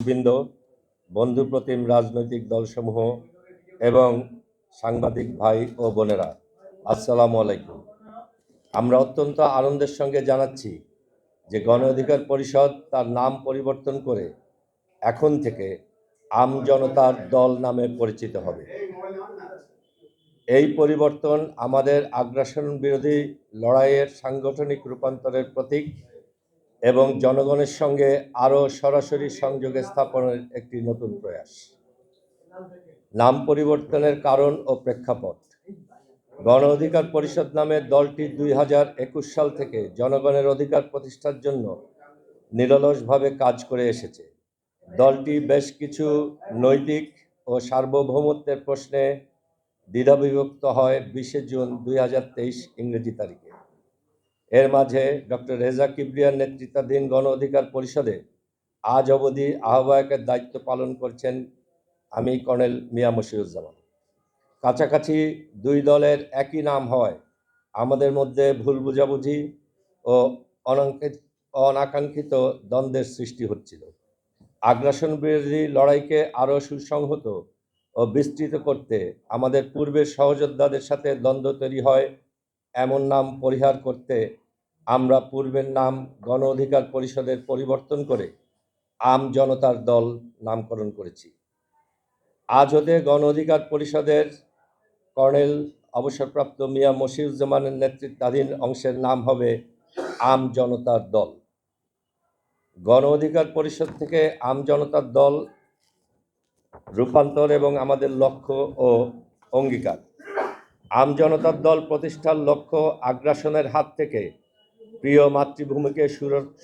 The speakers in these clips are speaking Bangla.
বৃন্দ বন্ধু প্রতিম রাজনৈতিক দলসমূহ এবং সাংবাদিক ভাই ও বোনেরা, আসসালামু আলাইকুম। আমরা অত্যন্ত আনন্দের সঙ্গে জানাচ্ছি যে গণ অধিকার পরিষদ তার নাম পরিবর্তন করে এখন থেকে আম জনতার দল নামে পরিচিত হবে। এই পরিবর্তন আমাদের আগ্রাসন বিরোধী লড়াইয়ের সাংগঠনিক রূপান্তরের প্রতীক। এবং জনগণের সঙ্গে আরও সরাসরি সংযোগে স্থাপনের একটি নতুন প্রয়াস। নাম পরিবর্তনের কারণ ও প্রেক্ষাপট। গণ অধিকার পরিষদ নামে দলটি দুই হাজার একুশ সাল থেকে জনগণের অধিকার প্রতিষ্ঠার জন্য নিরলসভাবে কাজ করে এসেছে। দলটি বেশ কিছু নৈতিক ও সার্বভৌমত্বের প্রশ্নে দ্বিধাবিভক্ত হয় বিশে জুন দুই হাজার তেইশ ইংরেজি তারিখে। এর মাঝে ডক্টর রেজা কিবরিয়ার নেতৃত্বাধীন গণ অধিকার পরিষদে আজ অবধি আহ্বায়কের দায়িত্ব পালন করছেন আমি কর্নেল মিয়া মশিউজ্জামান। কাছাকাছি দুই দলের একই নাম হয় আমাদের মধ্যে ভুল বুঝাবুঝি ও অনাঙ্কিত অনাকাঙ্ক্ষিত দ্বন্দ্বের সৃষ্টি হচ্ছিল। আগ্রাসন বিরোধী লড়াইকে আরও সুসংহত ও বিস্তৃত করতে আমাদের পূর্বের সহযোদ্ধাদের সাথে দ্বন্দ্ব তৈরি হয় এমন নাম পরিহার করতে আমরা পূর্বের নাম গণ অধিকার পরিষদের পরিবর্তন করে আম জনতার দল নামকরণ করেছি। আজ হতে গণ অধিকার পরিষদের কর্নেল অবসরপ্রাপ্ত মিয়া মশিউজ্জামানের নেতৃত্বাধীন অংশের নাম হবে আম জনতার দল। গণ অধিকার পরিষদ থেকে আম জনতার দল রূপান্তর এবং আমাদের লক্ষ্য ও অঙ্গীকার। আম জনতার দল প্রতিষ্ঠার লক্ষ্য আগ্রাসনের হাত থেকে প্রিয় মাতৃভূমিকে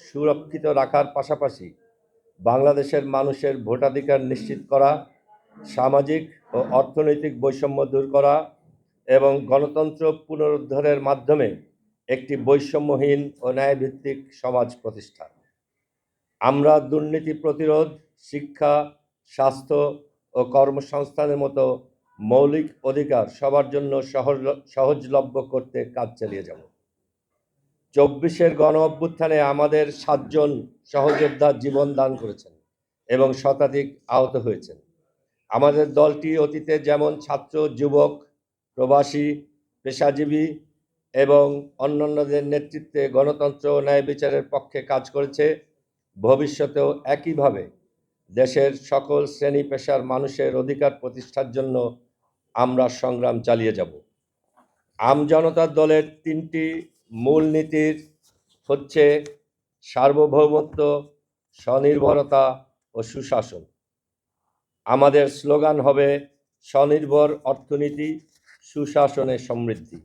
সুরক্ষিত রাখার পাশাপাশি বাংলাদেশের মানুষের ভোটাধিকার নিশ্চিত করা, সামাজিক ও অর্থনৈতিক বৈষম্য দূর করা এবং গণতন্ত্র পুনরুদ্ধারের মাধ্যমে একটি বৈষম্যহীন ও ন্যায়ভিত্তিক সমাজ প্রতিষ্ঠা। আমরা দুর্নীতি প্রতিরোধ, শিক্ষা, স্বাস্থ্য ও কর্মসংস্থানের মতো মৌলিক অধিকার সবার জন্য সহজ, সহজলভ্য করতে কাজ চালিয়ে যাব। চব্বিশের গণ অভ্যুত্থানে আমাদের সাতজন সহযোদ্ধা জীবন দান করেছেন এবং শতাধিক আহত হয়েছেন। আমাদের দলটি অতীতে যেমন ছাত্র, যুবক, প্রবাসী, পেশাজীবী এবং অন্যান্যদের নেতৃত্বে গণতন্ত্র ন্যায় বিচারের পক্ষে কাজ করেছে, ভবিষ্যতেও একইভাবে দেশের সকল শ্রেণি পেশার মানুষের অধিকার প্রতিষ্ঠার জন্য আমরা সংগ্রাম চালিয়ে যাব। আমজনতার দলের তিনটি মূল নীতির হচ্ছে সার্বভৌমত্ব, স্বনির্ভরতা ও সুশাসন। আমাদের স্লোগান হবে স্বনির্ভর অর্থনীতি, সুশাসনে সমৃদ্ধি।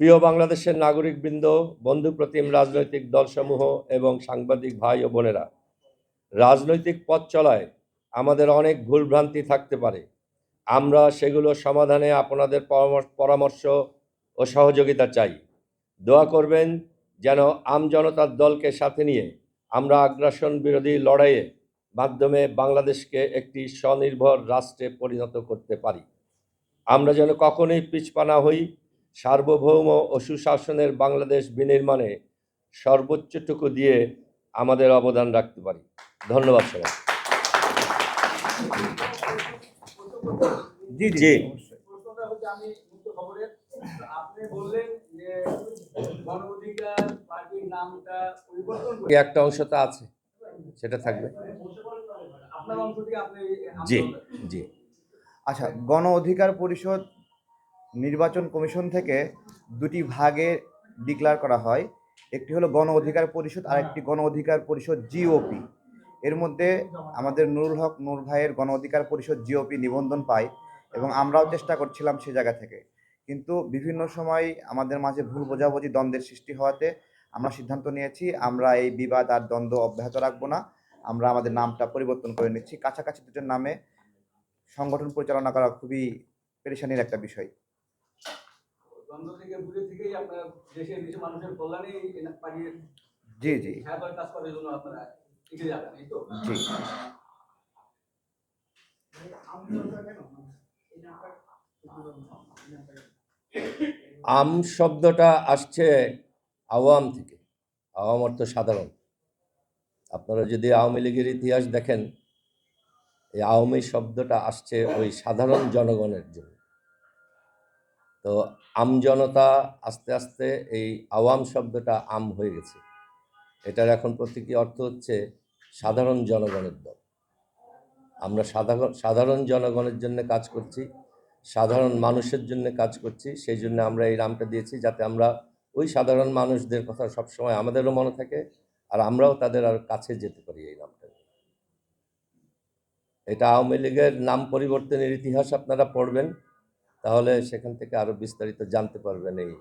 প্রিয় বাংলাদেশের নাগরিকবৃন্দ বন্ধুপ্রতিম রাজনৈতিক দলসমূহ এবং সাংবাদিক ভাই ও বোনেরা, রাজনৈতিক পথ চলায় আমাদের অনেক ভুলভ্রান্তি থাকতে পারে। আমরা সেগুলো সমাধানে আপনাদের পরামর্শ- ও সহযোগিতা চাই। দোয়া করবেন যেন আমজনতার দলকে সাথে নিয়ে আমরা আগ্রাসন বিরোধী লড়াইয়ে মাধ্যমে বাংলাদেশকে একটি স্বনির্ভর রাষ্ট্রে পরিণত করতে পারি। আমরা যেন কখনোই পিছপানা হই, সার্বভৌম ও সুশাসনের বাংলাদেশ বিনির্মাণে সর্বোচ্চটুকু দিয়ে আমাদের অবদান রাখতে পারি। ধন্যবাদ সবাই জি জি। প্রশ্নটা হচ্ছে আমি মুক্ত খবরের আপনি বললেন যে গণ পার্টির নামটা পরিবর্তন এই একটা অংশ তো আছে সেটা থাকবে। আপনি জি জি। আচ্ছা গণ অধিকার পরিষদ নির্বাচন কমিশন থেকে দুটি ভাগে ডিক্লার করা হয়। একটি হলো গণ অধিকার পরিষদ আর একটি গণ অধিকার পরিষদ জিওপি এর মধ্যে আমাদের নুরুল হক নূর ভাইয়ের গণ অধিকার পরিষদ জিওপি নিবন্ধন পায় এবং আমরাও চেষ্টা করছিলাম সে জায়গা থেকে। কিন্তু বিভিন্ন সময় আমাদের মাঝে ভুল বোঝাবুঝি দ্বন্দ্বের সৃষ্টি হওয়াতে আমরা সিদ্ধান্ত নিয়েছি আমরা এই বিবাদ আর দ্বন্দ্ব অব্যাহত রাখব না। আমরা আমাদের নামটা পরিবর্তন করে নিচ্ছি। কাছাকাছি দুজন নামে সংগঠন পরিচালনা করা খুবই পেরেশানির একটা বিষয়। জি জি। জি আম শব্দটা আসছে আওয়াম থেকে। আওয়াম অর্থ সাধারণ। আপনারা যদি আওয়ামী লীগের ইতিহাস দেখেন এই আওয়ামী শব্দটা আসছে ওই সাধারণ জনগণের জন্য। তো আমজনতা আস্তে আস্তে এই আওয়াম শব্দটা আম হয়ে গেছে। এটার এখন প্রতীকী অর্থ হচ্ছে সাধারণ জনগণের দল। আমরা সাধারণ সাধারণ জনগণের জন্য কাজ করছি, সাধারণ মানুষের জন্য কাজ করছি, সেই জন্য আমরা এই নামটা দিয়েছি যাতে আমরা ওই সাধারণ মানুষদের কথা সবসময় আমাদেরও মনে থাকে আর আমরাও তাদের আর কাছে যেতে পারি এই নামটা এটা আওয়ামী লীগের নাম পরিবর্তনের ইতিহাস আপনারা পড়বেন, তাহলে সেখান থেকে আরও বিস্তারিত জানতে পারবেন এই